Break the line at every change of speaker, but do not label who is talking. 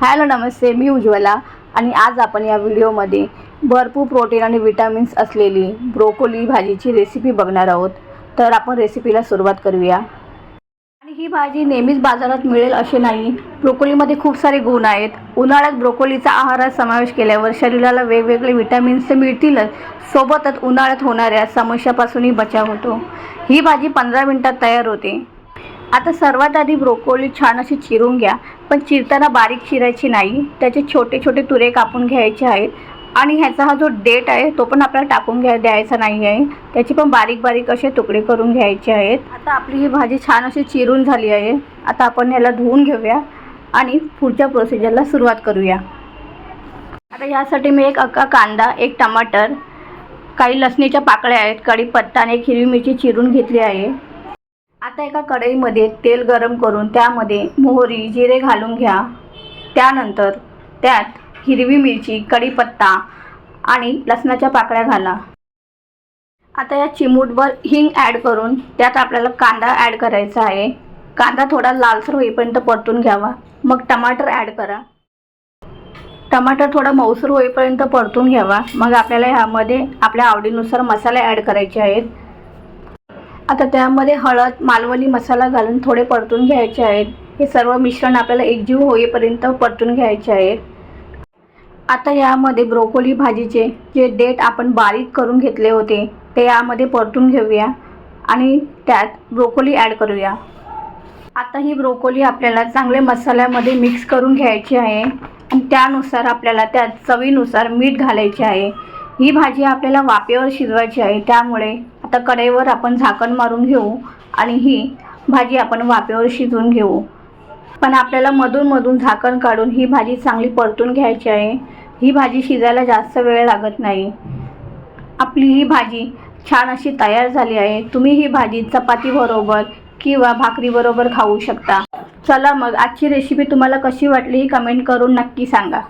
Hello नमस्ते मी उज्ज्वला. आणि आज आपण या व्हिडिओमध्ये भरपूर प्रोटीन आणि विटॅमिन्स असलेली ब्रोकोली भाजीची रेसिपी बघणार आहोत. तर आपण रेसिपीला सुरुवात करूया. आणि ही भाजी नेहमीच बाजारात मिळेल असे नाही. ब्रोकोलीमध्ये खूप सारे गुण आहेत. उन्हाळ्यात ब्रोकोलीचा आहारात समावेश केल्यावर शरीराला वेगवेगळे विटॅमिन्स तर मिळतीलच. सोबतच उन्हाळ्यात होणाऱ्या समस्यापासूनही बचाव होतो. ही भाजी पंधरा मिनटात तयार होते. आता सर्वात आधी ब्रोकोली छान अशी चिरून घ्या. पण चिरताना बारीक चिरायची नाही. त्याचे छोटे छोटे तुरे कापून घ्यायचे आहेत. आणि ह्याचा हा जो डेट आहे तो पण आपल्याला टाकून घ्या द्यायचा नाही आहे. त्याचे पण बारीक बारीक असे तुकडे करून घ्यायचे आहेत. आता आपली ही भाजी छान अशी चिरून झाली आहे. आता आपण ह्याला धुवून घेऊया आणि पुढच्या प्रोसिजरला सुरुवात करूया. आता ह्यासाठी मी एक अक्का कांदा एक टमाटर काही लसणीच्या पाकळ्या आहेत कढीपत्ता आणि एक हिरवी मिरची चिरून घेतली आहे. आता एका कढईमध्ये तेल गरम करून त्यामध्ये मोहरी जिरे घालून घ्या. त्यानंतर त्यात हिरवी मिरची कढीपत्ता आणि लसणाच्या पाकळ्या घाला. आता या चिमूटभर हिंग ॲड करून त्यात आपल्याला कांदा ॲड करायचा आहे. कांदा थोडा लालसर होईपर्यंत परतून घ्यावा. मग टमाटर ॲड करा. टमाटर थोडा मऊसूर होईपर्यंत परतून घ्यावा. मग आपल्याला ह्यामध्ये आपल्या आवडीनुसार मसाले ॲड करायचे आहेत. आता त्यामध्ये हळद मालवणी मसाला घालून थोडे परतून घ्यायचे आहेत. हे सर्व मिश्रण आपल्याला एकजीव होईपर्यंत परतून घ्यायचे आहेत. आता यामध्ये ब्रोकोली भाजीचे जे डेट आपण बारीक करून घेतले होते ते यामध्ये परतून घेऊया आणि त्यात ब्रोकोली ॲड करूया. आता ही ब्रोकोली आपल्याला चांगले मसाल्यामध्ये मिक्स करून घ्यायची आहे आणि त्यानुसार आपल्याला त्यात चवीनुसार मीठ घालायचे आहे. ही भाजी आपल्याला वाफेवर शिजवायची आहे त्यामुळे आता कढईवर आपण झाकण मारून घेऊ आणि ही भाजी आपण वाफेवर शिजवून घेऊ. पण आपल्याला मधून मधून झाकण काढून ही भाजी चांगली परतून घ्यायची आहे. ही भाजी शिजायला जास्त वेळ लागत नाही. आपली ही भाजी छान अशी तयार झाली आहे. तुम्ही ही भाजी चपातीबरोबर किंवा भाकरीबरोबर खाऊ शकता. चला मग आजची रेसिपी तुम्हाला कशी वाटली ही कमेंट करून नक्की सांगा.